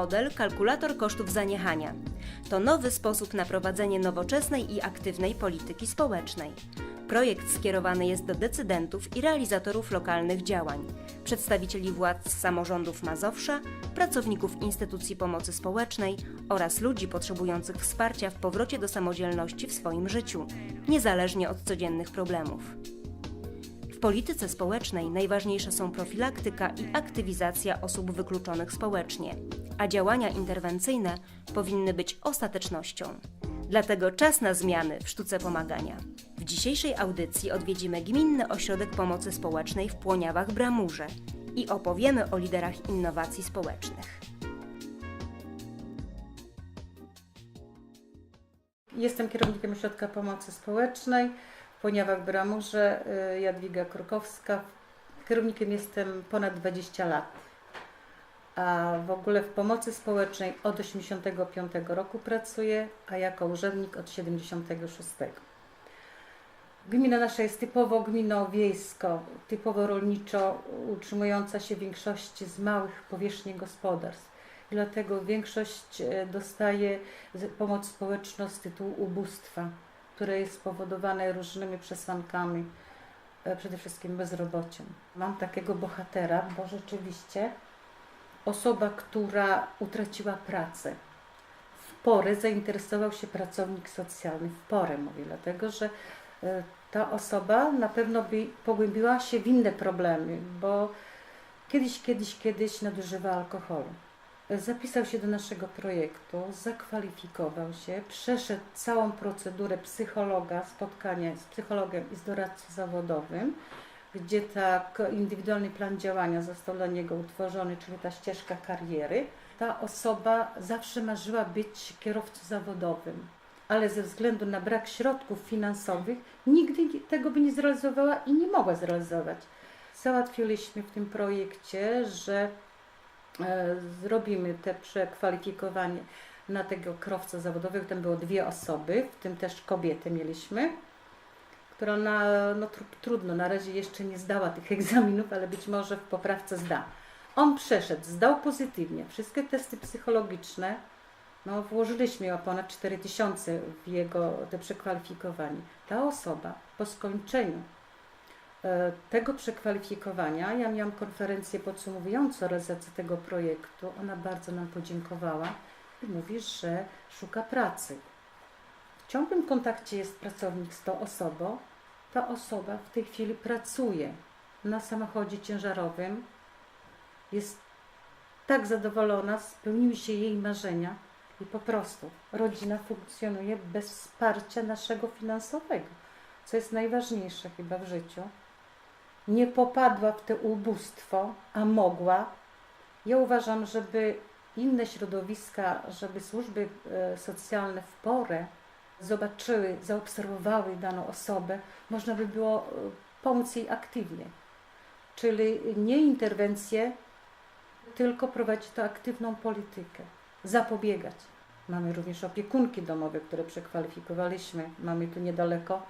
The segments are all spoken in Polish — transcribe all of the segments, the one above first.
model kalkulator kosztów zaniechania. To nowy sposób na prowadzenie nowoczesnej i aktywnej polityki społecznej. Projekt skierowany jest do decydentów i realizatorów lokalnych działań, przedstawicieli władz samorządów Mazowsza, pracowników instytucji pomocy społecznej oraz ludzi potrzebujących wsparcia w powrocie do samodzielności w swoim życiu, niezależnie od codziennych problemów. W polityce społecznej najważniejsze są profilaktyka i aktywizacja osób wykluczonych społecznie, a działania interwencyjne powinny być ostatecznością. Dlatego czas na zmiany w sztuce pomagania. W dzisiejszej audycji odwiedzimy Gminny Ośrodek Pomocy Społecznej w Płoniawach Bramurze i opowiemy o liderach innowacji społecznych. Jestem kierownikiem Ośrodka Pomocy Społecznej w Poniawach Bramurze, y, Jadwiga Krukowska. Kierownikiem jestem ponad 20 lat. A w ogóle w pomocy społecznej od 1985 roku pracuję, a jako urzędnik od 1976. Gmina nasza jest typowo gminą wiejską, typowo rolniczo, utrzymująca się w większości z małych powierzchni gospodarstw. Dlatego większość e, dostaje pomoc społeczną z tytułu ubóstwa, które jest spowodowane różnymi przesłankami, e, przede wszystkim bezrobociem. Mam takiego bohatera, bo rzeczywiście osoba, która utraciła pracę, w porę zainteresował się pracownik socjalny. W porę mówię, dlatego że e, ta osoba na pewno by pogłębiła się w inne problemy, bo kiedyś, kiedyś, kiedyś nadużywa alkoholu. Zapisał się do naszego projektu, zakwalifikował się, przeszedł całą procedurę psychologa, spotkanie z psychologiem i z doradcą zawodowym, gdzie tak indywidualny plan działania został dla niego utworzony, czyli ta ścieżka kariery. Ta osoba zawsze marzyła być kierowcą zawodowym, ale ze względu na brak środków finansowych nigdy tego by nie zrealizowała i nie mogła zrealizować. Załatwiliśmy w tym projekcie, że e, zrobimy te przekwalifikowanie na tego kierowcę zawodowego. Tam było dwie osoby, w tym też kobietę mieliśmy, która na, no, tru, trudno, na razie jeszcze nie zdała tych egzaminów, ale być może w poprawce zda. On przeszedł, zdał pozytywnie wszystkie testy psychologiczne. No, włożyliśmy o ponad 4000 w jego te przekwalifikowanie. Ta osoba po skończeniu e, tego przekwalifikowania, ja miałam konferencję podsumowującą realizację tego projektu. Ona bardzo nam podziękowała i mówi, że szuka pracy. W ciągłym kontakcie jest pracownik z tą osobą. Ta osoba w tej chwili pracuje na samochodzie ciężarowym. Jest tak zadowolona, spełniły się jej marzenia i po prostu rodzina funkcjonuje bez wsparcia naszego finansowego, co jest najważniejsze chyba w życiu. Nie popadła w to ubóstwo, a mogła. Ja uważam, żeby inne środowiska, żeby służby e, socjalne w porę zobaczyły, zaobserwowały daną osobę, można by było e, pomóc jej aktywnie. Czyli nie interwencje, tylko prowadzić to aktywną politykę, zapobiegać. Mamy również opiekunki domowe, które przekwalifikowaliśmy. Mamy tu niedaleko,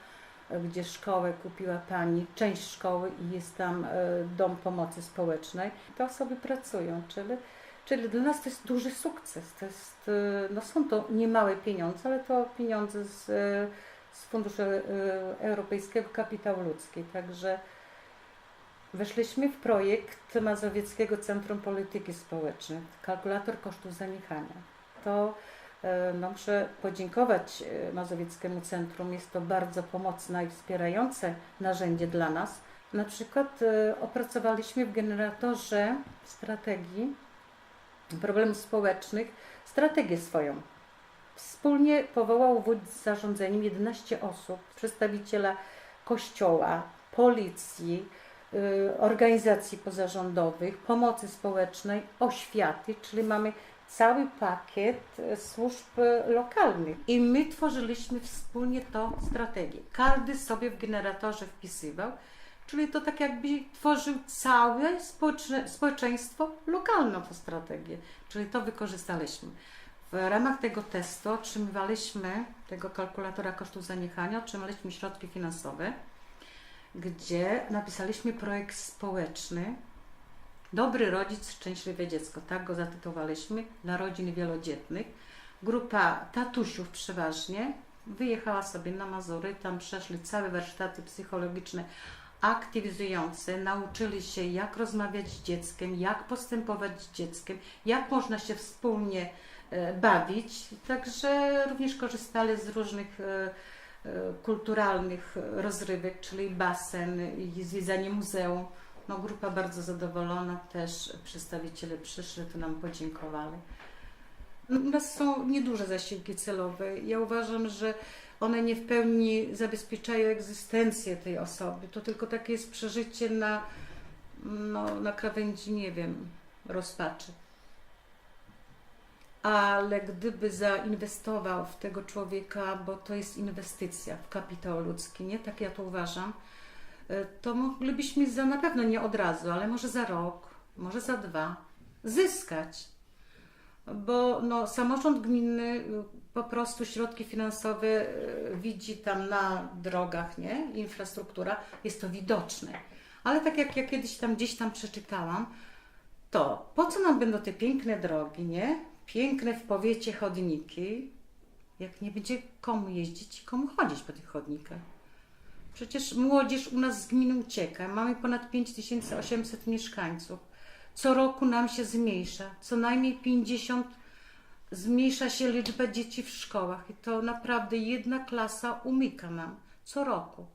e, gdzie szkołę kupiła pani, część szkoły i jest tam e, dom pomocy społecznej. Te osoby pracują, czyli, czyli dla nas to jest duży sukces. To jest, e, no są to niemałe pieniądze, ale to pieniądze z, e, z Funduszu e, Europejskiego Kapitału Ludzki. Także Weszliśmy w projekt Mazowieckiego Centrum Polityki Społecznej, kalkulator kosztów zaniechania. To no, muszę podziękować Mazowieckiemu Centrum. Jest to bardzo pomocne i wspierające narzędzie dla nas. Na przykład opracowaliśmy w generatorze strategii problemów społecznych strategię swoją. Wspólnie powołał wójt z zarządzeniem 11 osób, przedstawiciela kościoła, policji, y, organizacji pozarządowych, pomocy społecznej, oświaty, czyli mamy cały pakiet y, służb lokalnych. I my tworzyliśmy wspólnie tą strategię. Każdy sobie w generatorze wpisywał, czyli to tak jakby tworzył całe społeczeństwo lokalną strategię. Czyli to wykorzystaliśmy. W ramach tego testu otrzymywaliśmy, tego kalkulatora kosztów zaniechania, otrzymaliśmy środki finansowe, gdzie napisaliśmy projekt społeczny, Dobry rodzic, szczęśliwe dziecko. Tak go zatytułowaliśmy dla rodzin wielodzietnych. Grupa tatusiów przeważnie wyjechała sobie na Mazury, tam przeszli całe warsztaty psychologiczne aktywizujące, nauczyli się jak rozmawiać z dzieckiem, jak postępować z dzieckiem, jak można się wspólnie e, bawić. Także również korzystali z różnych e, e, kulturalnych rozrywek, czyli basen i zwiedzanie muzeum. No, grupa bardzo zadowolona, też przedstawiciele przyszli, to nam podziękowali. U nas są nieduże zasiłki celowe. Ja uważam, że one nie w pełni zabezpieczają egzystencję tej osoby. To tylko takie jest przeżycie na, no, na krawędzi, nie wiem, rozpaczy. Ale gdyby zainwestował w tego człowieka, bo to jest inwestycja w kapitał ludzki, nie? Tak ja to uważam, y, to moglibyśmy za na pewno nie od razu, ale może za rok, może za dwa zyskać bo no, samorząd gminny po prostu środki finansowe y, widzi tam na drogach, nie? Infrastruktura, jest to widoczne. Ale tak jak ja kiedyś tam gdzieś tam przeczytałam, to po co nam będą te piękne drogi, nie? Piękne w powiecie chodniki, jak nie będzie komu jeździć i komu chodzić po tych chodnikach. Przecież młodzież u nas z gminy ucieka. Mamy ponad 5800 mieszkańców. Co roku nam się zmniejsza. Co najmniej 50 zmniejsza się liczba dzieci w szkołach. I to naprawdę jedna klasa umyka nam co roku.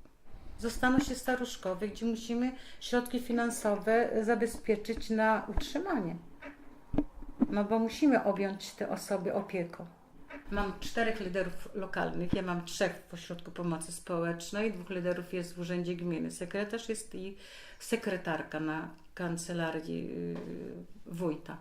Zostaną się staruszkowie, gdzie musimy środki finansowe zabezpieczyć na utrzymanie. No bo musimy objąć te osoby opieką. Mam czterech liderów lokalnych. Ja mam trzech w ośrodku pomocy społecznej. Dwóch liderów jest w urzędzie gminy. Sekretarz jest i sekretarka na kancelarii yy, wójta.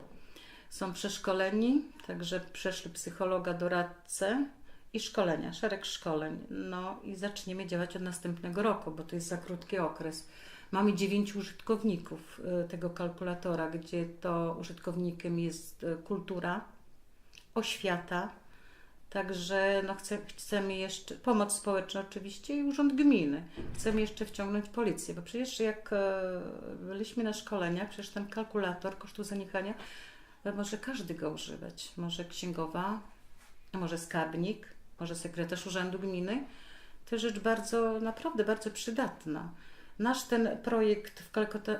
Są przeszkoleni, także przeszli psychologa, doradcę i szkolenia, szereg szkoleń. No i zaczniemy działać od następnego roku, bo to jest za krótki okres. Mamy dziewięciu użytkowników y, tego kalkulatora, gdzie to użytkownikiem jest y, kultura, oświata, Także no, chce, chcemy jeszcze, pomoc społeczna oczywiście i urząd gminy. Chcemy jeszcze wciągnąć policję, bo przecież jak e, byliśmy na szkoleniach, przecież ten kalkulator kosztu zaniechania może każdy go używać. Może księgowa, może skarbnik, może sekretarz urzędu gminy. To rzecz bardzo, naprawdę bardzo przydatna. Nasz ten projekt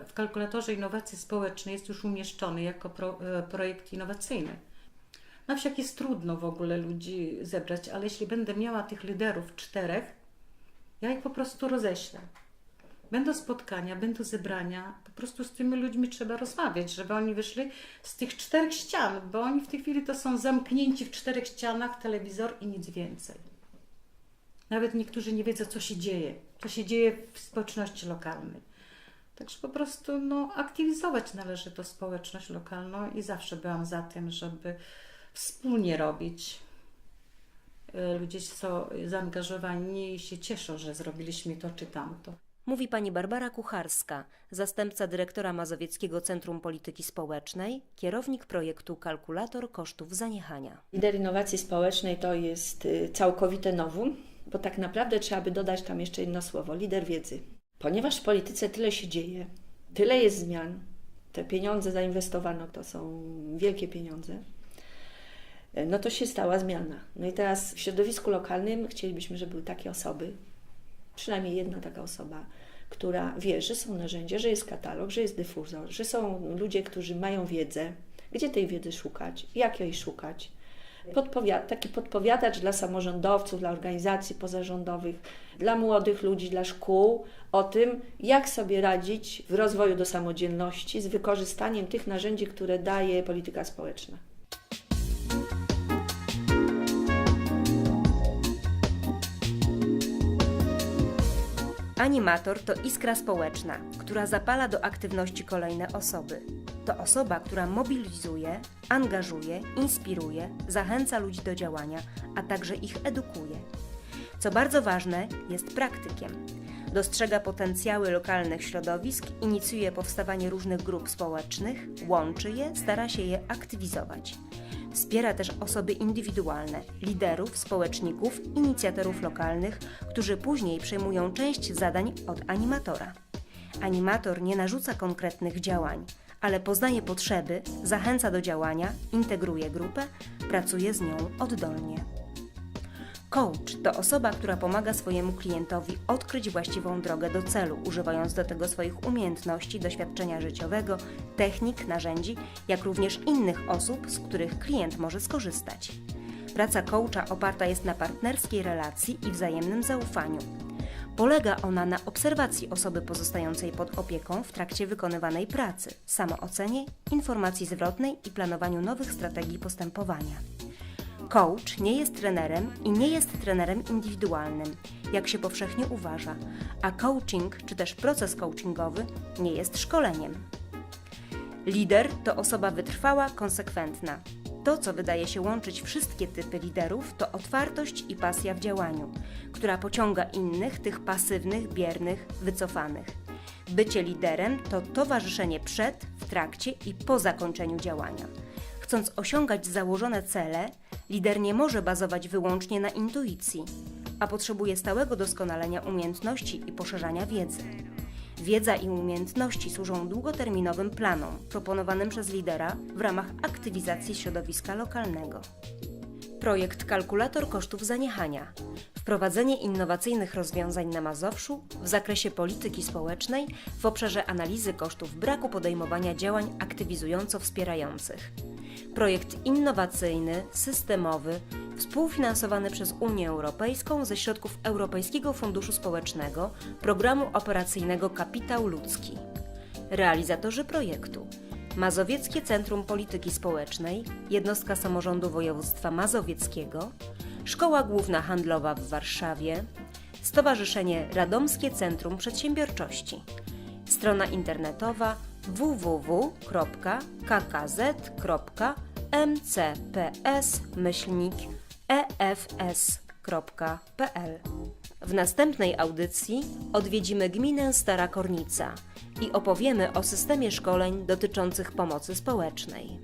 w kalkulatorze innowacji społecznej jest już umieszczony jako pro, e, projekt innowacyjny. Na wsiach jest trudno w ogóle ludzi zebrać, ale jeśli będę miała tych liderów czterech, ja ich po prostu roześlę. Będą spotkania, będą zebrania, po prostu z tymi ludźmi trzeba rozmawiać, żeby oni wyszli z tych czterech ścian, bo oni w tej chwili to są zamknięci w czterech ścianach, telewizor i nic więcej. Nawet niektórzy nie wiedzą, co się dzieje, co się dzieje w społeczności lokalnej. Także po prostu no, aktywizować należy to społeczność lokalną i zawsze byłam za tym, żeby wspólnie robić. Y, Ludzie są zaangażowani i się cieszą, że zrobiliśmy to czy tamto. Mówi pani Barbara Kucharska, zastępca dyrektora Mazowieckiego Centrum Polityki Społecznej, kierownik projektu Kalkulator Kosztów Zaniechania. Lider innowacji społecznej to jest y, całkowite nowum, bo tak naprawdę trzeba by dodać tam jeszcze jedno słowo lider wiedzy. Ponieważ w polityce tyle się dzieje, tyle jest zmian, te pieniądze zainwestowano, to są wielkie pieniądze, y, no to się stała zmiana. No i teraz w środowisku lokalnym chcielibyśmy, żeby były takie osoby, przynajmniej jedna taka osoba, która wie, że są narzędzia, że jest katalog, że jest dyfuzor, że są ludzie, którzy mają wiedzę, gdzie tej wiedzy szukać, jak jej szukać. Taki podpowiadacz dla samorządowców, dla organizacji pozarządowych, dla młodych ludzi, dla szkół o tym, jak sobie radzić w rozwoju do samodzielności z wykorzystaniem tych narzędzi, które daje polityka społeczna. Animator to iskra społeczna, która zapala do aktywności kolejne osoby. To osoba, która mobilizuje, angażuje, inspiruje, zachęca ludzi do działania, a także ich edukuje. Co bardzo ważne, jest praktykiem. Dostrzega potencjały lokalnych środowisk, inicjuje powstawanie różnych grup społecznych, łączy je, stara się je aktywizować. Wspiera też osoby indywidualne, liderów, społeczników, inicjatorów lokalnych, którzy później przejmują część zadań od animatora. Animator nie narzuca konkretnych działań, ale poznaje potrzeby, zachęca do działania, integruje grupę, pracuje z nią oddolnie. Coach to osoba, która pomaga swojemu klientowi odkryć właściwą drogę do celu, używając do tego swoich umiejętności, doświadczenia życiowego, technik, narzędzi, jak również innych osób, z których klient może skorzystać. Praca coacha oparta jest na partnerskiej relacji i wzajemnym zaufaniu. Polega ona na obserwacji osoby pozostającej pod opieką w trakcie wykonywanej pracy, samoocenie, informacji zwrotnej i planowaniu nowych strategii postępowania. Coach nie jest trenerem i nie jest trenerem indywidualnym, jak się powszechnie uważa, a coaching czy też proces coachingowy nie jest szkoleniem. Lider to osoba wytrwała, konsekwentna. To, co wydaje się łączyć wszystkie typy liderów, to otwartość i pasja w działaniu, która pociąga innych, tych pasywnych, biernych, wycofanych. Bycie liderem to towarzyszenie przed, w trakcie i po zakończeniu działania. Chcąc osiągać założone cele, lider nie może bazować wyłącznie na intuicji, a potrzebuje stałego doskonalenia umiejętności i poszerzania wiedzy. Wiedza i umiejętności służą długoterminowym planom proponowanym przez lidera w ramach aktywizacji środowiska lokalnego. Projekt Kalkulator kosztów zaniechania. Wprowadzenie innowacyjnych rozwiązań na Mazowszu w zakresie polityki społecznej w obszarze analizy kosztów braku podejmowania działań aktywizująco-wspierających. Projekt innowacyjny, systemowy, współfinansowany przez Unię Europejską ze środków Europejskiego Funduszu Społecznego, Programu Operacyjnego Kapitał Ludzki. Realizatorzy projektu Mazowieckie Centrum Polityki Społecznej, Jednostka Samorządu Województwa Mazowieckiego, Szkoła Główna Handlowa w Warszawie, Stowarzyszenie Radomskie Centrum Przedsiębiorczości. Strona internetowa www.kkz.mcps-efs.pl W następnej audycji odwiedzimy gminę Stara Kornica i opowiemy o systemie szkoleń dotyczących pomocy społecznej.